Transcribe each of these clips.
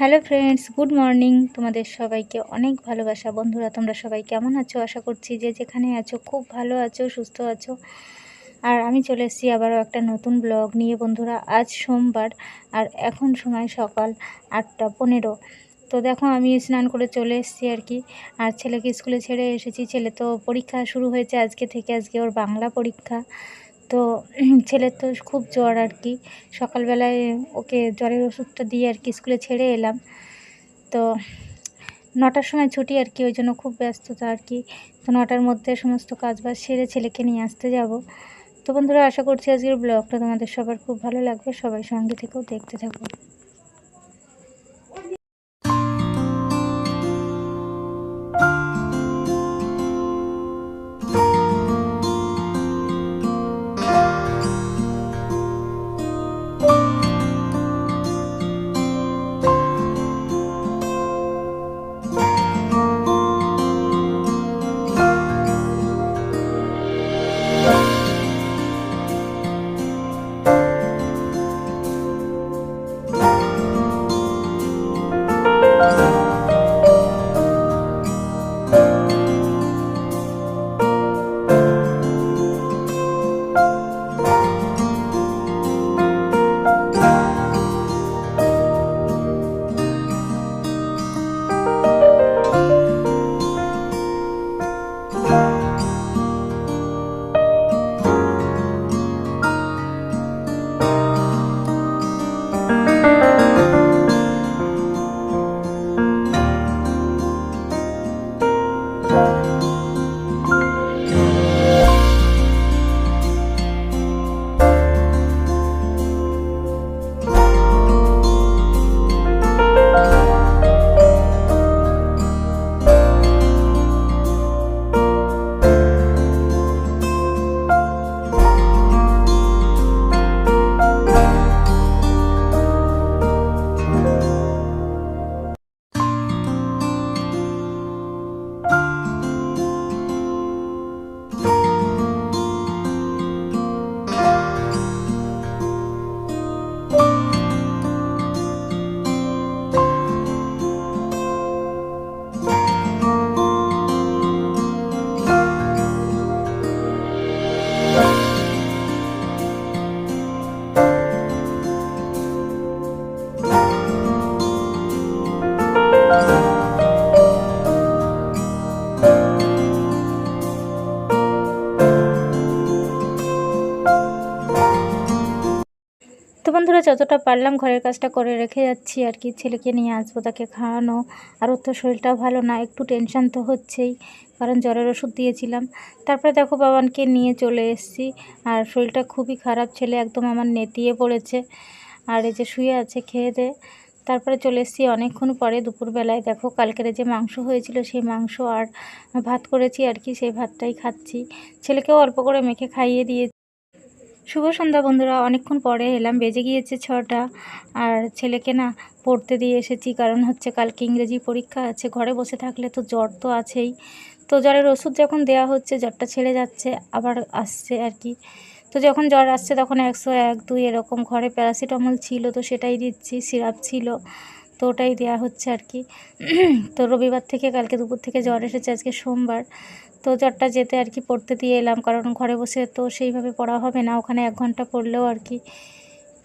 Hello friends, good morning. তোমাদের সবাইকে অনেক ভালোবাসা। বন্ধুরা, তোমরা সবাই কেমন আছো? আশা করছি যে যেখানে আছো, খুব ভালো আছো, সুস্থ আছো। আর আমি চলে এসেছি আবারও একটা নতুন ব্লগ নিয়ে। বন্ধুরা, আজ সোমবার আর এখন সময় সকাল আটটা পনেরো। তো দেখো, আমি স্নান করে চলে এসেছি আর কি। আর ছেলেকে স্কুলে ছেড়ে এসেছি। ছেলে তো পরীক্ষা শুরু হয়েছে আজকে থেকে। আজকে ওর বাংলা পরীক্ষা। তো ছেলের তো খুব জ্বর আর কি। সকালবেলায় ওকে জ্বরের ওষুধটা দিয়ে আর কি স্কুলে ছেড়ে এলাম। তো নটার সময় ছুটি আর কি, ওই জন্য খুব ব্যস্ততা আর কি। তো নটার মধ্যে সমস্ত কাজবাজ সেরে ছেলেকে নিয়ে আসতে যাব। তো বন্ধুরা, আশা করছি আজকের ব্লগটা তোমাদের সবার খুব ভালো লাগবে। সবাই সঙ্গে থেকেও দেখতে থাকো। বন্ধুরা যতটা পারলাম ঘরের কাজটা করে রেখে যাচ্ছি আর কি। ছেলেকে নিয়ে আসব, তাকে খাওয়ানো। আর ওর তো শরীরটাও ভালো না, একটু টেনশান তো হচ্ছেই, কারণ জ্বরের ওষুধ দিয়েছিলাম। তারপরে দেখো বাবানকে নিয়ে চলে এসেছি। আর শরীরটা খুবই খারাপ, ছেলে একদম আমার নেতিয়ে পড়েছে। আর এই যে শুয়ে আছে খেয়ে দে। তারপরে চলে এসেছি অনেকক্ষণ পরে দুপুরবেলায়। দেখো কালকের যে মাংস হয়েছিল, সেই মাংস আর ভাত করেছি আর কি, সেই ভাতটাই খাচ্ছি। ছেলেকেও অল্প করে মেখে খাইয়ে দিয়ে শুভ সন্ধ্যা বন্ধুরা, অনেকক্ষণ পরে এলাম। বেজে গিয়েছে ছটা। আর ছেলেকে না পড়তে দিয়ে এসেছি, কারণ হচ্ছে কালকে ইংরেজি পরীক্ষা আছে। ঘরে বসে থাকলে তো জ্বর তো আছেই। তো জ্বরের ওষুধ যখন দেওয়া হচ্ছে, জ্বরটা ছেড়ে যাচ্ছে, আবার আসছে আর কি। তো যখন জ্বর আসছে, তখন একশো এক, দুই এরকম ঘরে প্যারাসিটামল ছিল, তো সেটাই দিচ্ছি, সিরাপ ছিল, তো ওটাই দেওয়া হচ্ছে আর কি। তো রবিবার থেকে, কালকে দুপুর থেকে জ্বর এসেছে, আজকে সোমবার। তো জ্বরটা যেতে আর কি পড়তে দিয়ে এলাম, কারণ ঘরে বসে তো সেইভাবে পড়া হবে না, ওখানে এক ঘণ্টা পড়লেও আর কি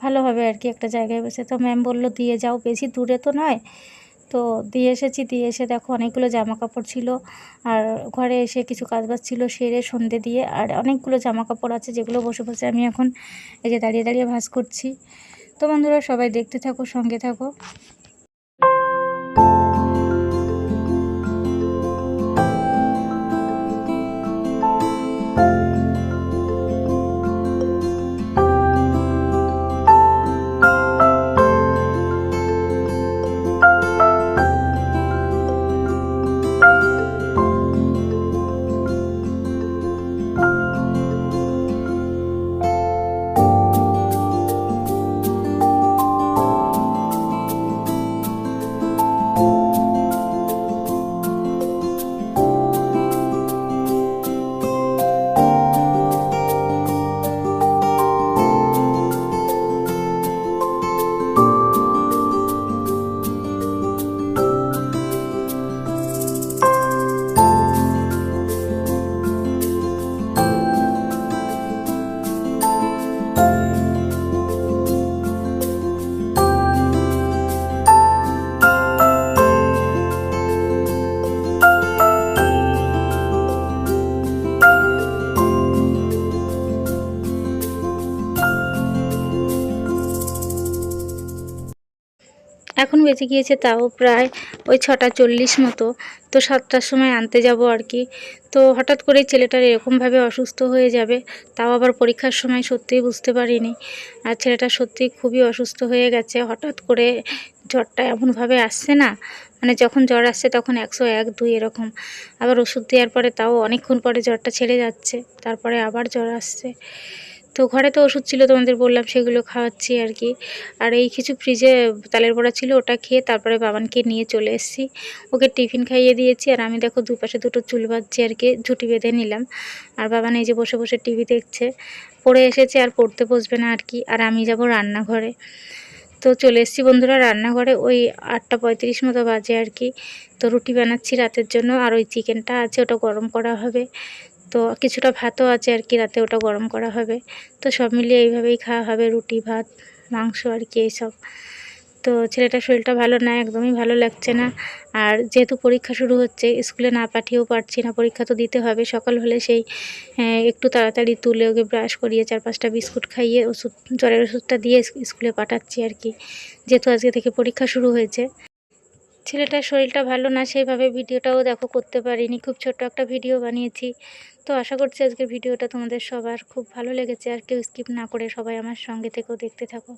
ভালো হবে আর কি একটা জায়গায় বসে। তো ম্যাম বলল, দিয়ে যাও, বেশি দূরে তো নয়। তো দিয়ে এসেছি, দিয়ে এসে দেখো অনেকগুলো জামা কাপড় ছিল, আর ঘরে এসে কিছু কাজবাজ ছিল সেরে সন্ধে দিয়ে, আর অনেকগুলো জামা কাপড় আছে যেগুলো বসে বসে আমি এখন এই যে দাঁড়িয়ে দাঁড়িয়ে ভাস করছি। তো বন্ধুরা সবাই দেখতে থাকো, সঙ্গে থাকো। এখন বেঁচে গিয়েছে তাও প্রায় ওই ছটা চল্লিশ মতো। তো সাতটার সময় আনতে যাব আর কি। তো হঠাৎ করে ছেলেটার এরকমভাবে অসুস্থ হয়ে যাবে, তাও আবার পরীক্ষার সময় সত্যিই বুঝতে পারিনি। আর ছেলেটা সত্যিই খুবই অসুস্থ হয়ে গেছে, হঠাৎ করে জ্বরটা এমনভাবে আসছে না মানে যখন জ্বর আসছে তখন একশো এক, দুই এরকম। আবার ওষুধ দেওয়ার পরে তাও অনেকক্ষণ পরে জ্বরটা ছেড়ে যাচ্ছে, তারপরে আবার জ্বর আসছে। তো ঘরে তো ওষুধ ছিল, তোমাদের বললাম সেগুলো খাওয়াচ্ছি আর কি। আর এই কিছু ফ্রিজে তালের বড়া ছিল, ওটা খেয়ে তারপরে বাবানকে নিয়ে চলে এসেছি। ওকে টিফিন খাইয়ে দিয়েছি আর আমি দেখো দুপাশে দুটো চুল বাঁধছি আর কি, ঝুটি বেঁধে নিলাম। আর বাবান এই যে বসে বসে টিভি দেখছে, পড়ে এসেছে আর পড়তে বসবে না আর কি। আর আমি যাব রান্নাঘরে। তো চলে এসেছি বন্ধুরা রান্নাঘরে, ওই আটটা পঁয়ত্রিশ মতো বাজে আর কি। তো রুটি বানাচ্ছি রাতের জন্য আর ওই চিকেনটা আছে, ওটা গরম করা হবে। তো কিছুটা ভাতও আছে আর কি রাতে ওটা গরম করা হবে। তো সব মিলিয়ে এইভাবেই খাওয়া হবে রুটি ভাত মাংস আর কি এইসব। তো ছেলেটার শরীরটা ভালো না একদমই ভালো লাগছে না। আর যেহেতু পরীক্ষা শুরু হচ্ছে স্কুলে না পাঠিয়েও পারছি না পরীক্ষা তো দিতে হবে। সকাল হলে সেই হ্যাঁ, একটু তাড়াতাড়ি তুলে ওকে ব্রাশ করিয়ে চার পাঁচটা বিস্কুট খাইয়ে ওষুধ জ্বরের ওষুধটা দিয়ে স্কুলে পাঠাচ্ছি আর কি। যেহেতু আজকে থেকে পরীক্ষা শুরু হয়েছে। ছেলেটার শরীরটা ভালো না, সেইভাবে ভিডিওটাও দেখো করতে পারিনি। খুব ছোট্ট একটা ভিডিও বানিয়েছি। তো আশা করছি আজকের ভিডিওটা তোমাদের সবার খুব ভালো লেগেছে। আর কেউ স্কিপ না করে সবাই আমার সঙ্গে থেকেও দেখতে থাকো।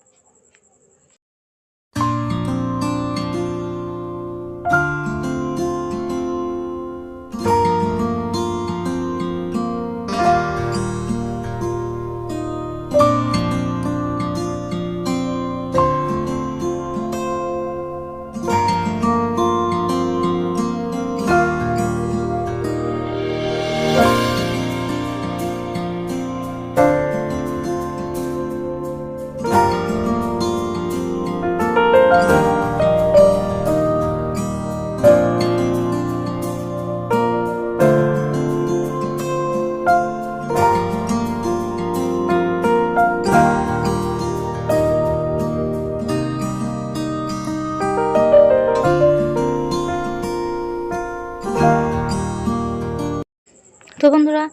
তো বন্ধুরা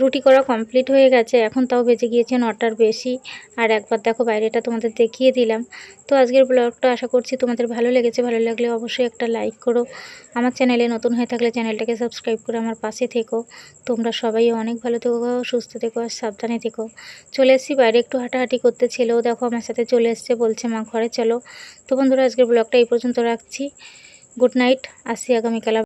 রুটি করা কমপ্লিট হয়ে গেছে। এখন তাও বেজে গিয়েছে নটার বেশি। আর একবার দেখো বাইরেটা তোমাদের দেখিয়ে দিলাম। তো আজকের ব্লগটা আশা করছি তোমাদের ভালো লেগেছে। ভালো লাগলে অবশ্যই একটা লাইক করো। আমার চ্যানেলে নতুন হয়ে থাকলে চ্যানেলটাকে সাবস্ক্রাইব করে আমার পাশে থেকো। তোমরা সবাই অনেক ভালো থেকো, সুস্থ থেকো আর সাবধানে থেকো। চলে এসেছি বাইরে একটু হাঁটাহাঁটি করতে ছেলেও দেখো আমার সাথে চলে এসছে, বলছে, মা, ঘরে চলো। তো বন্ধুরা, আজকের ব্লগটা এই পর্যন্ত রাখছি। গুড নাইট আসি আগামীকাল।